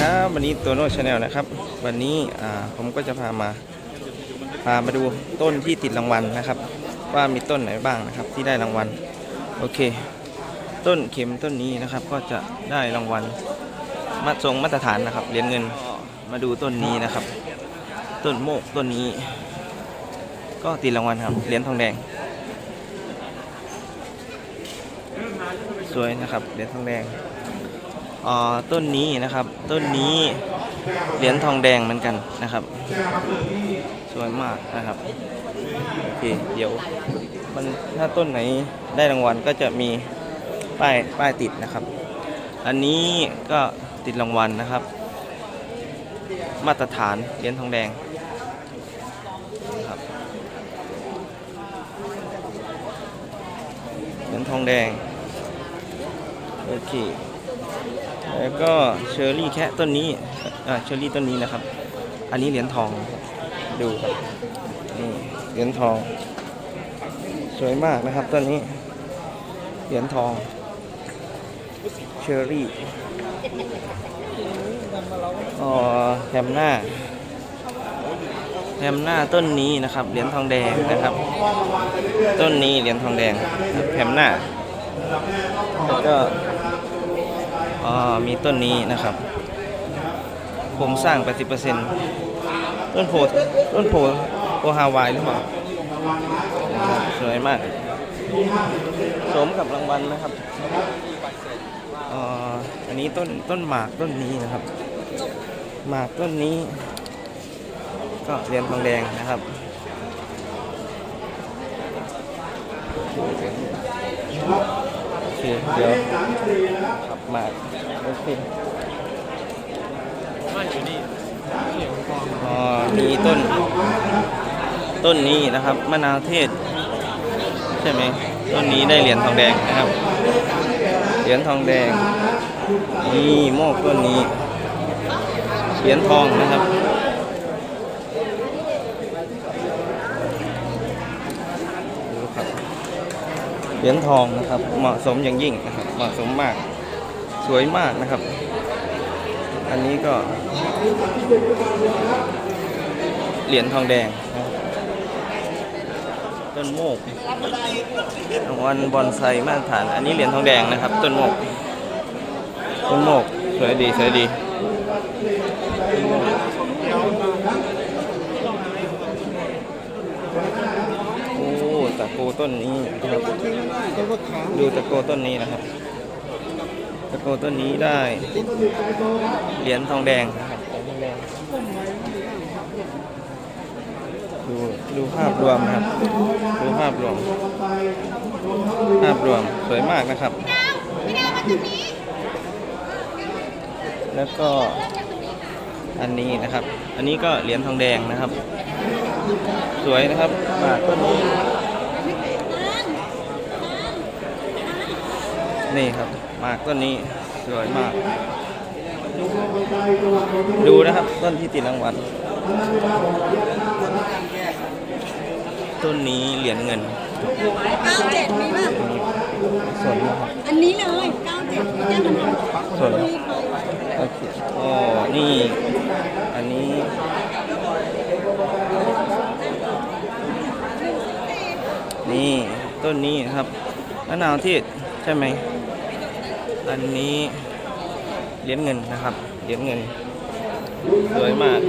ครับวันนี้ตัวโน้ชาแนลนะครับ วันนี้ผมก็จะพามาพามาดูต้นที่ติดรางวัลนะครับ ว่ามีต้นไหนบ้างนะครับที่ได้รางวัลโอเค ต้นเข็มต้นนี้นะครับ ก็จะได้รางวัลมาทรงมาตรฐานนะครับเหรียญเงินมาดูต้นนี้นะครับ ต้นโมกต้นนี้ ก็ติดรางวัลครับเหรียญทองแดง สวยนะครับเหรียญทองแดง ต้นนี้นะครับต้นนี้เหรียญทองแดงเหมือนกันนะครับ สวยมากนะครับโอเคเดี๋ยวมันถ้าต้นไหนได้รางวัลก็จะมีป้ายป้ายติดนะครับ อันนี้ก็ติดรางวัลนะครับ มาตรฐานเหรียญทองแดงนะครับเหรียญทองแดงโอเค แล้วก็เชอร์รี่แค่ต้นนี้อ่าเชอร์รี่ต้นนี้นะครับ อันนี้เหรียญทองดูครับนี่เหรียญทอง สวยมากนะครับต้นนี้ เหรียญทอง เชอร์รี่อ๋อแฮมหน้าแฮมหน้าต้นนี้นะครับเหรียญทองแดงนะครับ ต้นนี้เหรียญทองแดงแฮมหน้าแล้วก็ อ๋อมีต้นนี้นะครับผมสร้าง 80%ต้นโพต้นโพโพฮาวายหรือเปล่านะครับสวยมากสมกับรางวัลนะครับอ๋ออันนี้ต้นต้นหมากต้นนี้นะครับ หมากต้นนี้ ก็เรียญทองแดงนะครับ เคเดี๋ยวขับมาโอเคอ๋อมีต้น ต้นนี้นะครับมะนาวเทศ ใช่ไหมต้นนี้ได้เหรียญทองแดงนะครับ เหรียญทองแดงนี่โมกต้นนี้ เหรียญทองนะครับ ดูครับ เหรียญทองนะครับ เหมาะสมอย่างยิ่งนะครับ เหมาะสมมาก สวยมากนะครับ อันนี้ก็ เหรียญทองแดง ต้นโมกรางวัลบอนไซมาตรฐาน อันนี้เหรียญทองแดงนะครับ ต้นโมก ต้นโมก สวยดี สวยดี โอ้ตะ โกต้นนี้นะครับดูตะโกต้นนี้นะครับ ตะโกต้นนี้ได้เหรียญทองแดงนะครับเหรียญทองแดงดูดูภาพรวมนะครับ ดูภาพรวม ภาพรวมสวยมากนะครับ แล้วก็อันนี้นะครับ อันนี้ก็เหรียญทองแดงนะครับ สวยนะครับหมากต้นนี้ นี่ครับหมากต้นนี้สวยมาก ดูนะครับต้นที่ติดรางวัลต้นนี้เหรียญเงินเก้าเจ็ดมีป่ะส่วนนะครับอันนี้เลยเก้าเจ็ดแจ้งมันส่วนโอเคอ๋อนี่อันนี้นี่ต้นนี้ครับมะนาวที่ใช่ไหม อันนี้เหรียญเงินนะครับเหรียญเงิน สวยมาก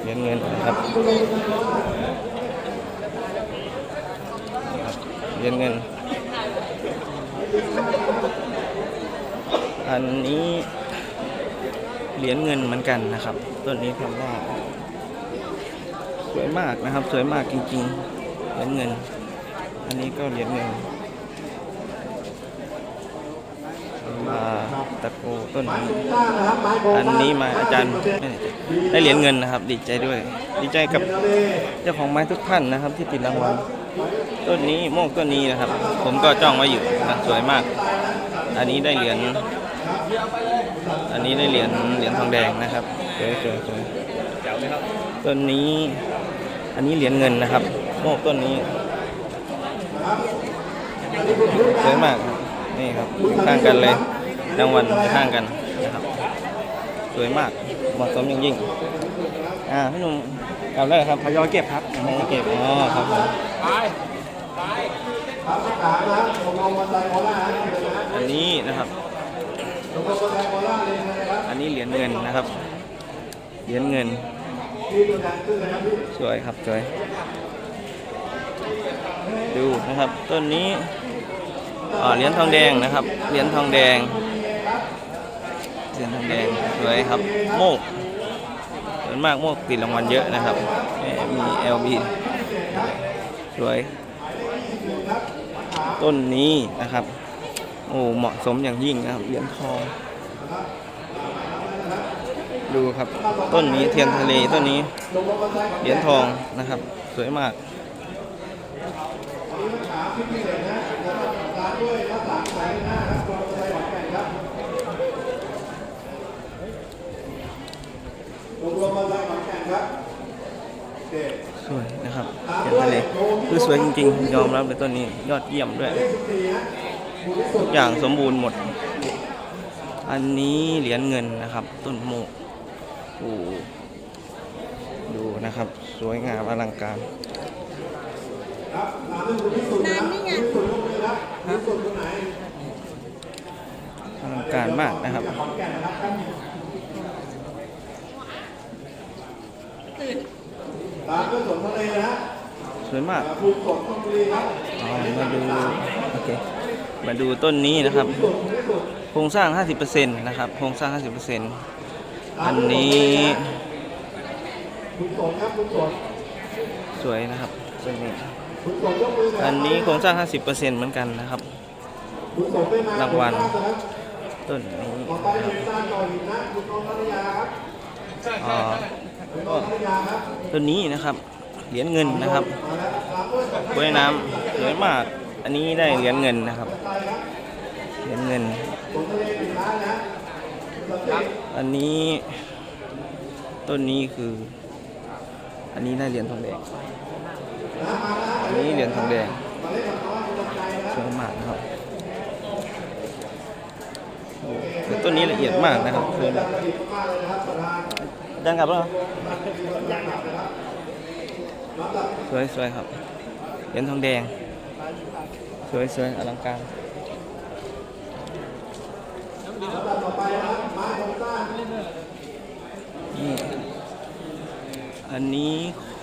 เหรียญเงินนะครับเหรียญเงิน อันนี้เหรียญเงินเหมือนกันนะครับต้นนี้ทำได้สวยมากนะครับ สวยมากจริงๆเหรียญเงิน อันนี้ก็เหรียญเงิน มาตะโกต้นนี้อันนี้มาอาจารย์ได้เหรียญเงินนะครับ ดีใจด้วย ดีใจกับเจ้าของไม้ทุกท่านนะครับ ที่ติดรางวัลต้นนี้โมกต้นนี้นะครับ ผมก็จ้องไว้อยู่นะสวยมาก อันนี้ได้เหรียญอันนี้ได้เหรียญเหรียญทองแดงนะครับสวยสวยสวยต้นนี้ อันนี้เหรียญเงินนะครับ โมกต้นนี้สวยมากนี่ครับข้างกันเลย รางวัลข้างกันนะครับสวยมากเหมาะสมอย่างยิ่งอ่าพี่หนุ่มกลับแล้วครับทยอยเก็บครับทยอยเก็บอ๋อครับผมอันนี้นะครับอันนี้เหรียญเงินนะครับ เหรียญเงิน สวยครับสวย ดูนะครับ ต้นนี้เหรียญทองแดงนะครับ เหรียญทองแดง เหรียญทองแดงสวยครับ โมกส่วนมากโมกติดรางวัลเยอะนะครับมี LB สวย ต้นนี้นะครับ โอ้เหมาะสมอย่างยิ่งนะครับเหรียญทองดูครับต้นนี้เทียนทะเลต้นนี้เหรียญทองนะครับ สวยมาก สวยนะครับเทียนทะเลคือสวยจริงๆ ยอมรับเลยต้นนี้ยอดเยี่ยมด้วย ทุกอย่างสมบูรณ์หมด อันนี้เหรียญเงินนะครับ ต้นโมกโอ้ดูนะครับ สวยงามอลังการนานนี่ไงอลังการมากนะครับ ตื่น สวยมากอ๋อมาดูโอเคมาดูต้นนี้นะครับโครงสร้าง 50%นะครับโครงสร้าง 50%อันนี้สวยนะครับต้นนี้อันนี้โครงสร้าง 50%เหมือนกันนะครับรางวัลต้นนี้อ่า ก็ต้นนี้นะครับเหรียญเงินนะครับว่ายน้ำสวยมาก อันนี้ได้เหรียญเงินนะครับเหรียญเงิน อันนี้ต้นนี้คือ อันนี้ได้เหรียญทองแดงอันนี้เหรียญทองแดงสวยมากนะครับต่ต้นนี้ละเอียดมากนะครับคือ ดังกลับแล้วเหรอสวยสวยครับเหรียญทองแดง สวยสวยอลังการนี่อันนี้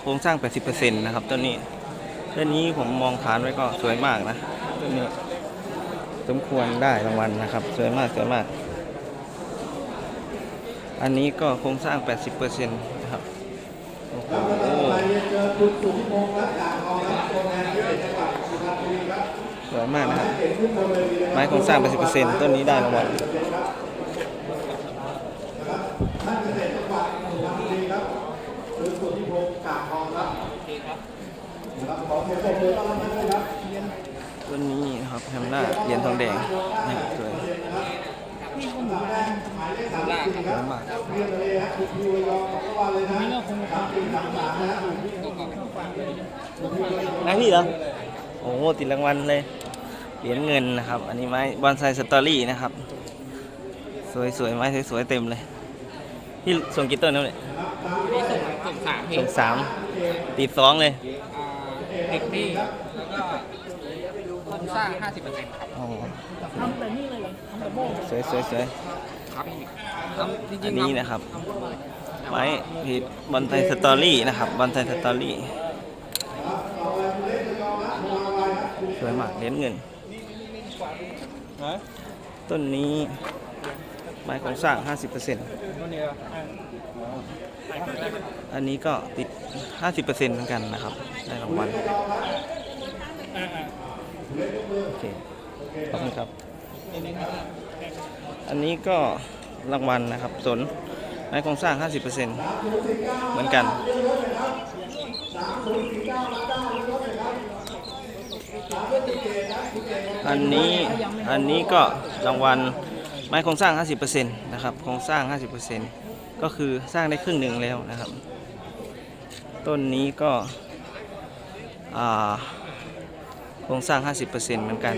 โครงสร้าง 80%นะครับต้นนี้ต้นนี้ผมมองฐานไว้ก็สวยมากนะต้นนี้สมควรได้รางวัลนะครับ สวยมากสวยมาก อันนี้ก็โครงสร้าง 80%นะครับโอ้โหสวยมากนะครับ ไม้โครงสร้าง 80%ต้นนี้ได้รางวัลต้นนี้นะครับแฮมล่าเหรียญทองแดง นะครับสวยสวยมากนายพี่เหรอ โอ้โหติดรางวัลเลย เหรียญเงินนะครับ อันนี้ไม้บอนไซสตอรี่นะครับ สวยสวยๆไม้สวยๆเต็มเลย พี่ส่งกี่ต้นแล้วเนี่ยนี่ส่งสามเพลส่งสามติดสองเลยอ่าเด็กพี่แล้วก็โครงสร้าง50%ครับอ๋อทำแต่ สวยสวยสวยครับพี่ครับจริงๆอันนี้นะครับไม้ผิดบอลไทยสตอรี่นะครับบอลไทยสตอรี่สวยมากเหรียญเงินต้นนี้ ไม้โครงสร้าง 50%อันนี้ก็ติด 50%เหมือนกันนะครับ ได้รางวัลโอเคขอบคุณครับ อันนี้ก็รางวัลนะครับสนไม้โครงสร้าง 50%เหมือนกันอันนี้อันนี้ก็รางวัลไม้โครงสร้าง 50%นะครับโครงสร้าง 50%ก็คือสร้างได้ครึ่งหนึ่งแล้วนะครับ ต้นนี้ก็โครงสร้าง 50%เหมือนกัน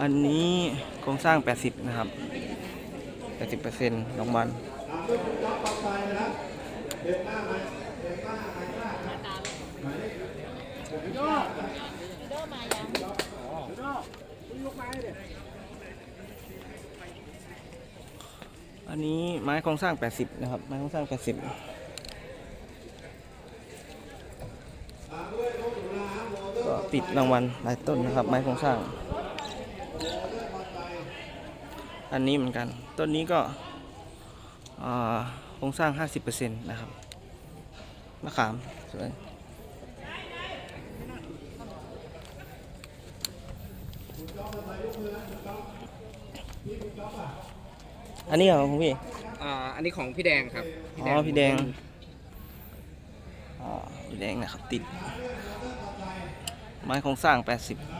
อันนี้โครงสร้าง 80 นะครับ 80%รางวัลอันนี้ไม้โครงสร้าง 80 นะครับ ไม้โครงสร้าง 80ก็ติดรางวัลหลายต้นนะครับ ไม้โครงสร้าง อันนี้เหมือนกัน ต้นนี้ก็อ่าโครงสร้าง 50%นะครับ มะขามสวยอันนี้เหรอของพี่ อ่า อันนี้ของพี่แดงครับ อ๋อ พี่แดง อ๋อ พี่แดงนะครับ ติด ไม้โครงสร้าง 80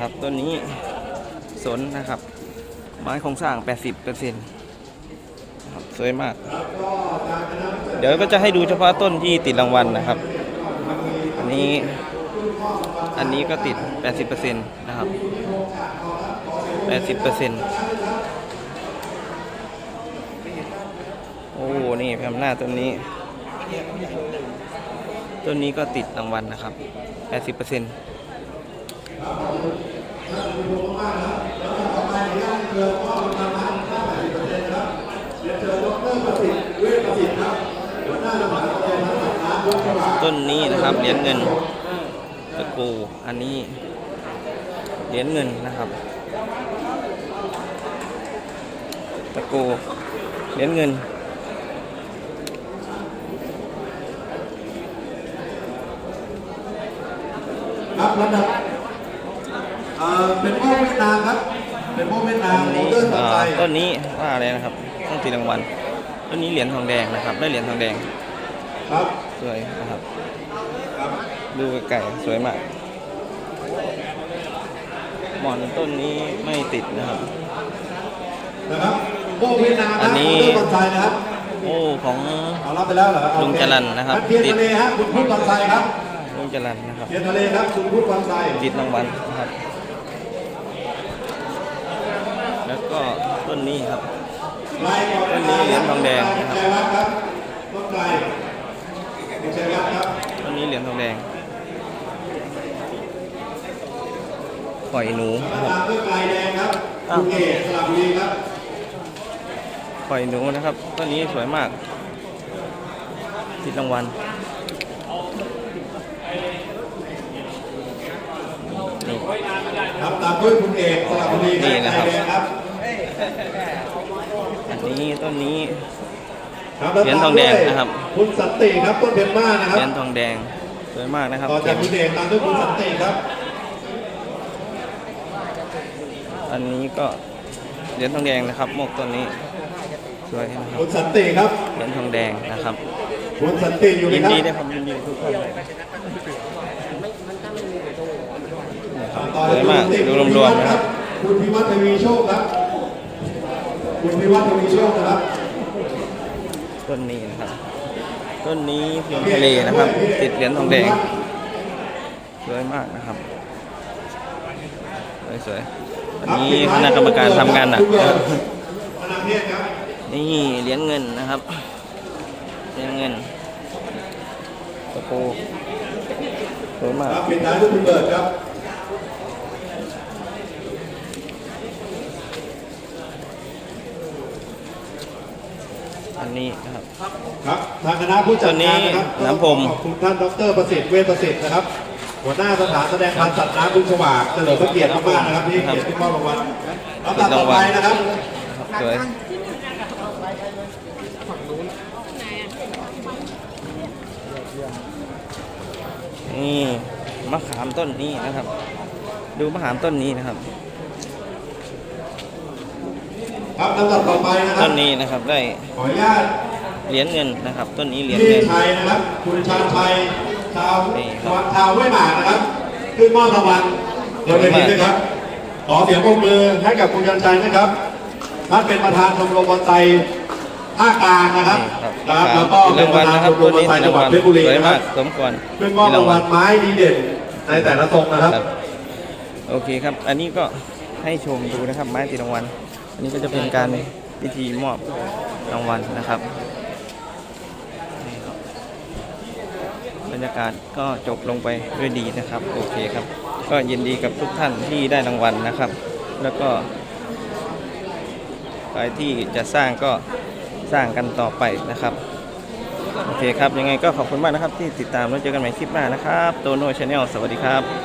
ครับต้นนี้สนนะครับ ไม้โครงสร้าง 80เปอร์เซ็นต์ครับสวยมาก เดี๋ยวก็จะให้ดูเฉพาะต้นที่ติดรางวัลนะครับ อันนี้อันนี้ก็ติด 80เปอร์เซ็นต์นะครับ 80เปอร์เซ็นต์โอ้นี่แพมหน้าต้นนี้ต้นนี้ก็ติดรางวัลนะครับ 80เปอร์เซ็น ต้นนี้นะครับเหรียญเงินตะกูอันนี้เหรียญเงินนะครับ ตะกูเหรียญเงินครับลำดับ เอ่อเป็นพวกเวียดนามครับ เป็นพวกเวียดนามต้นโมนี้เดิร์นต่อเอ่ไปอต้นนี้ว่าอะไรนะครับต้องติดรางวัลต้นนี้เหรียญทองแดงนะครับ ได้เหรียญทองแดงครับสวยนะครับครับดูไก่สวยมากหมอนต้นนี้ไม่ติดนะครับนะครับพวกเวียดนามอันะนนี้โมเดิร์นต่อไปนะครับโอ้ของเอารับไปแล้วเหรอลุงจรัญนะครับเทียนติดทะเลฮะคุณพูดก่อนไทยครับลุงจรันนะครับเทียนทะเลครับคุณพูดก่อนไทยติดรางวัลนะครับ แล้วก็ ต้นนี้ครับลายก่อนต้นนี้เหรียญทองแดงนะครับชัยวัฒน์ครับต้นไทรคุณชัยวัฒน์ครับต้นนี้เหรียญทองแดงปล่อยหนูนะครับตามด้วยลายแดงครับคุณเอกสระบุรีครับปล่อยหนูนะครับต้นนี้สวยมากติดรางวัลนี่ครับตามด้วยคุณเอกสระบุรีนี่นะครับลายแดงครับ อันนี้ต้นนี้ ครับเหรียญทองแดงนะครับ คุณสันติครับต้นเบนมานะคเหรับรียญทองแดงสวยมากนะครับต่อจากคุณเอกตามด้วยคุณสันติครับอันนี้ก็เหรียญทองแดงนะครับหมวกต้นนี้สวยนะครับคุณสันติครับเหรียญทองแดงนะครับ คุณสันติอยู่ไหมยินครับดีด้วยครับยินดีทุกท่านเลยนะครับต่อสวยมากดูรวมๆนะครับ คุณพิวัฒน์ทวีโชคครับ คุณพิวัฒน์ทวีโชคนะครับต้นนี้นะครับ ต้นนี้เพียงทะเลนะครับ ติดเหรียญทองแดงสวยมากนะครับสวยๆวันนี้คณะกรรมการทำงานหนักคุณเบินะคร์รับดธนาเทศครับนี่เหรียญเงินนะครับเหรียญเงินตะโกสวยมากครับปิดท้ายด้วยคุณเบิร์ดครับ อันนี้นะครับ ครับทางคณะผู้จัดงานนะครับตัวนี้น้ำพรมขอบคุณท่านดรประสิทธิ์เวชประสิทธิ์นะครับ หัวหน้าสถานแสดงพันธุ์สัตว์น้ำบึงฉวากเฉลิมพระเกียรติมากๆนะครับที่ให้เกียรติที่มอบรางวัลลำดับต่อไปนะครับ สวยนี่มะขามต้นนี้นะครับ ดูมะขามต้นนี้นะครับ ครับลำดับต่อไปนะครัต้บนนี้นะครับได้ขออนุญาตเหรียญเงินนะครับ ต้นนี้เหรียญพี่เงินชัยนะครับ คุณชาญชัยชาวนี่ครับจังหวัดชาวห้วยหมากนะครับ ขึ้นมอบรางวัลโดยเวทีด้วยครับ ขอเสียงปรบมือให้กับคุณชาญชัยนะครับท่านเป็นประธานชมรมบอลไซภาคกลางนะครับนี่ครับครับแล้วก็ติดเป็นรางปวัลระธานนะคชรับมรต้มนนี้ติดรางวัลสวยบอลไซจังหวัดเพชรบุรีนะคมารักบสมควรขึ้นมอบรางวัลไม้ดีเด่นในแต่ละทรงนะครับครับ โอเคครับ อันนี้ก็ให้ชมดูนะครับไม้ติดรางวัลอั นนี้ก็จะเป็นการพิธีมอบรางวัลนะครับนี่ครับ บรรยากาศก็จบลงไปด้วยดีนะครับ โอเคครับ ก็ยินดีกับทุกท่านที่ได้รางวัลนะครับ แล้วก็ใครที่จะสร้างก็สร้างกันต่อไปนะครับ โอเคครับ ยังไงก็ขอบคุณมากนะครับที่ติดตามแล้วเจอกันใหม่คลิปหน้านะครับ โตโน่ชาแนลสวัสดีครับ